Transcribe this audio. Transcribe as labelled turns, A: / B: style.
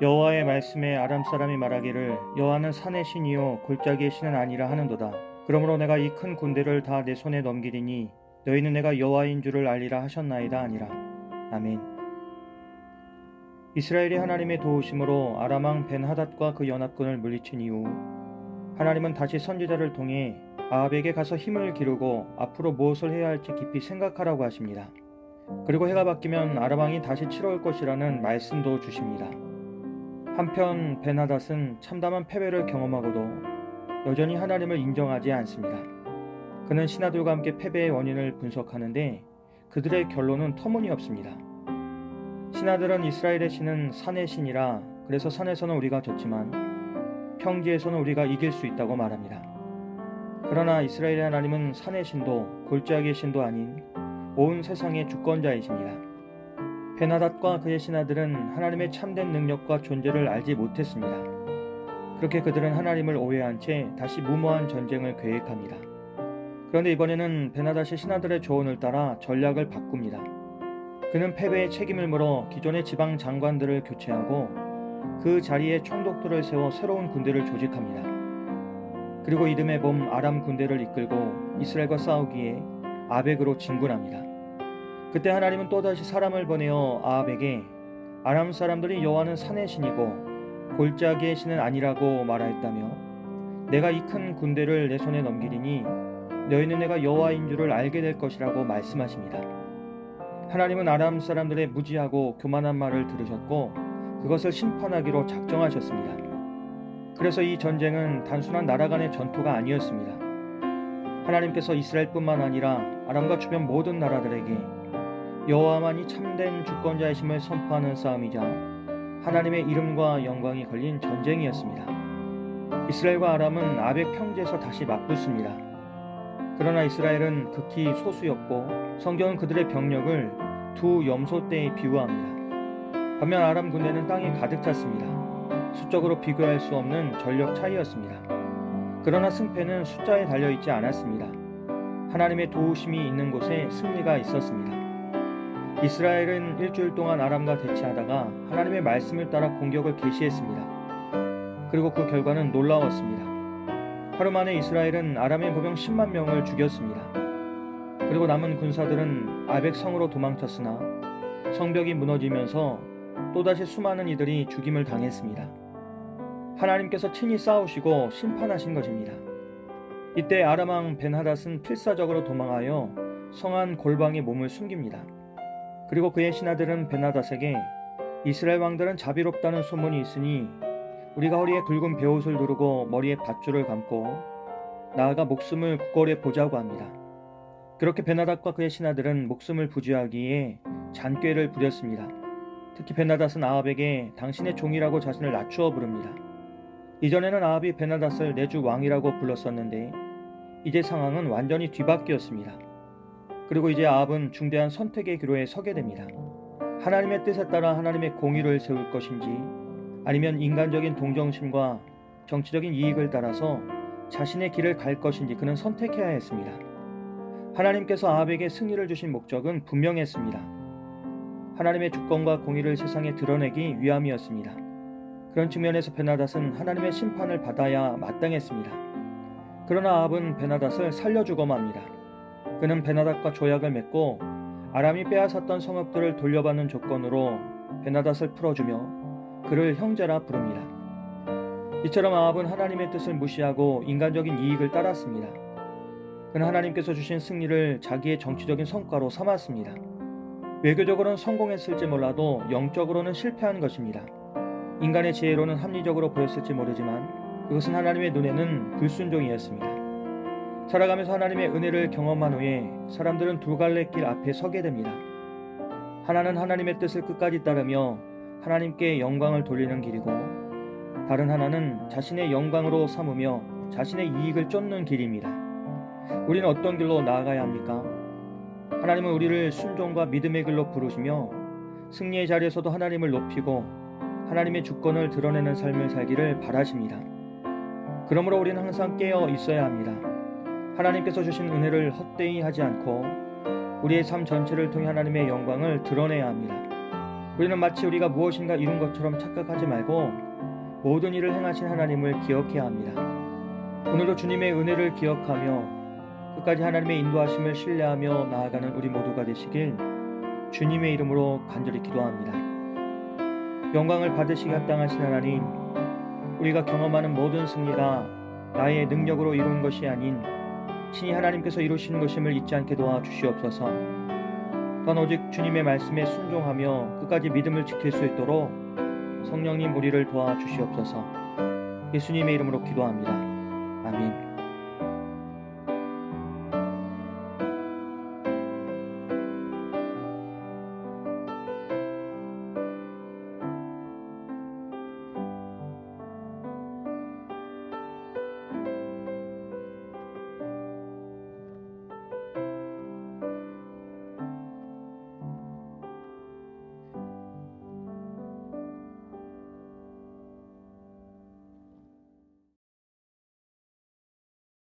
A: 여호와의 말씀에 아람 사람이 말하기를 여호와는 산의 신이요 골짜기의 신은 아니라 하는도다. 그러므로 내가 이 큰 군대를 다 내 손에 넘기리니 너희는 내가 여호와인 줄을 알리라 하셨나이다 아니라. 아멘. 이스라엘이 하나님의 도우심으로 아람 왕 벤 하닷과 그 연합군을 물리친 이후 하나님은 다시 선지자를 통해 아합에게 가서 힘을 기르고 앞으로 무엇을 해야 할지 깊이 생각하라고 하십니다. 그리고 해가 바뀌면 아람 왕이 다시 치러올 것이라는 말씀도 주십니다. 한편 베나닷은 참담한 패배를 경험하고도 여전히 하나님을 인정하지 않습니다. 그는 신하들과 함께 패배의 원인을 분석하는데 그들의 결론은 터무니없습니다. 신하들은 이스라엘의 신은 산의 신이라 그래서 산에서는 우리가 졌지만 평지에서는 우리가 이길 수 있다고 말합니다. 그러나 이스라엘의 하나님은 산의 신도 골짜기의 신도 아닌 온 세상의 주권자이십니다. 베나닷과 그의 신하들은 하나님의 참된 능력과 존재를 알지 못했습니다. 그렇게 그들은 하나님을 오해한 채 다시 무모한 전쟁을 계획합니다. 그런데 이번에는 베나닷이 신하들의 조언을 따라 전략을 바꿉니다. 그는 패배의 책임을 물어 기존의 지방 장관들을 교체하고 그 자리에 총독들을 세워 새로운 군대를 조직합니다. 그리고 이듬해 봄 아람 군대를 이끌고 이스라엘과 싸우기에 아벡으로 진군합니다. 그때 하나님은 또다시 사람을 보내어 아합에게 아람 사람들이 여호와는 산의 신이고 골짜기의 신은 아니라고 말하였다며 내가 이 큰 군대를 내 손에 넘기리니 너희는 내가 여호와인 줄을 알게 될 것이라고 말씀하십니다. 하나님은 아람 사람들의 무지하고 교만한 말을 들으셨고 그것을 심판하기로 작정하셨습니다. 그래서 이 전쟁은 단순한 나라 간의 전투가 아니었습니다. 하나님께서 이스라엘뿐만 아니라 아람과 주변 모든 나라들에게 여호와만이 참된 주권자이심을 선포하는 싸움이자 하나님의 이름과 영광이 걸린 전쟁이었습니다. 이스라엘과 아람은 아벡 평지에서 다시 맞붙습니다. 그러나 이스라엘은 극히 소수였고 성경은 그들의 병력을 두 염소떼에 비유합니다. 반면 아람 군대는 땅에 가득 찼습니다. 수적으로 비교할 수 없는 전력 차이였습니다. 그러나 승패는 숫자에 달려 있지 않았습니다. 하나님의 도우심이 있는 곳에 승리가 있었습니다. 이스라엘은 일주일 동안 아람과 대치하다가 하나님의 말씀을 따라 공격을 개시했습니다. 그리고 그 결과는 놀라웠습니다. 하루 만에 이스라엘은 아람의 보병 10만 명을 죽였습니다. 그리고 남은 군사들은 아벡 성으로 도망쳤으나 성벽이 무너지면서 또다시 수많은 이들이 죽임을 당했습니다. 하나님께서 친히 싸우시고 심판하신 것입니다. 이때 아람왕 벤하닷은 필사적으로 도망하여 성안 골방에 몸을 숨깁니다. 그리고 그의 신하들은 베나닷에게 이스라엘 왕들은 자비롭다는 소문이 있으니 우리가 허리에 굵은 베옷을 두르고 머리에 밧줄을 감고 나아가 목숨을 굳건히 보자고 합니다. 그렇게 베나닷과 그의 신하들은 목숨을 부지하기에 잔꾀를 부렸습니다. 특히 베나닷은 아합에게 당신의 종이라고 자신을 낮추어 부릅니다. 이전에는 아합이 베나닷을 내주 왕이라고 불렀었는데 이제 상황은 완전히 뒤바뀌었습니다. 그리고 이제 아합은 중대한 선택의 기로에 서게 됩니다. 하나님의 뜻에 따라 하나님의 공의를 세울 것인지 아니면 인간적인 동정심과 정치적인 이익을 따라서 자신의 길을 갈 것인지 그는 선택해야 했습니다. 하나님께서 아합에게 승리를 주신 목적은 분명했습니다. 하나님의 주권과 공의를 세상에 드러내기 위함이었습니다. 그런 측면에서 베나닷은 하나님의 심판을 받아야 마땅했습니다. 그러나 아합은 베나닷을 살려주고만 합니다. 그는 베나닷과 조약을 맺고 아람이 빼앗았던 성읍들을 돌려받는 조건으로 베나닷을 풀어주며 그를 형제라 부릅니다. 이처럼 아합은 하나님의 뜻을 무시하고 인간적인 이익을 따랐습니다. 그는 하나님께서 주신 승리를 자기의 정치적인 성과로 삼았습니다. 외교적으로는 성공했을지 몰라도 영적으로는 실패한 것입니다. 인간의 지혜로는 합리적으로 보였을지 모르지만 그것은 하나님의 눈에는 불순종이었습니다. 살아가면서 하나님의 은혜를 경험한 후에 사람들은 두 갈래 길 앞에 서게 됩니다. 하나는 하나님의 뜻을 끝까지 따르며 하나님께 영광을 돌리는 길이고 다른 하나는 자신의 영광으로 삼으며 자신의 이익을 쫓는 길입니다. 우리는 어떤 길로 나아가야 합니까? 하나님은 우리를 순종과 믿음의 길로 부르시며 승리의 자리에서도 하나님을 높이고 하나님의 주권을 드러내는 삶을 살기를 바라십니다. 그러므로 우리는 항상 깨어 있어야 합니다. 하나님께서 주신 은혜를 헛되이 하지 않고 우리의 삶 전체를 통해 하나님의 영광을 드러내야 합니다. 우리는 마치 우리가 무엇인가 이룬 것처럼 착각하지 말고 모든 일을 행하신 하나님을 기억해야 합니다. 오늘도 주님의 은혜를 기억하며 끝까지 하나님의 인도하심을 신뢰하며 나아가는 우리 모두가 되시길 주님의 이름으로 간절히 기도합니다. 영광을 받으시기 합당하신 하나님, 우리가 경험하는 모든 승리가 나의 능력으로 이룬 것이 아닌 친히 하나님께서 이루시는 것임을 잊지 않게 도와 주시옵소서. 또한 오직 주님의 말씀에 순종하며 끝까지 믿음을 지킬 수 있도록 성령님 우리를 도와 주시옵소서. 예수님의 이름으로 기도합니다. 아멘.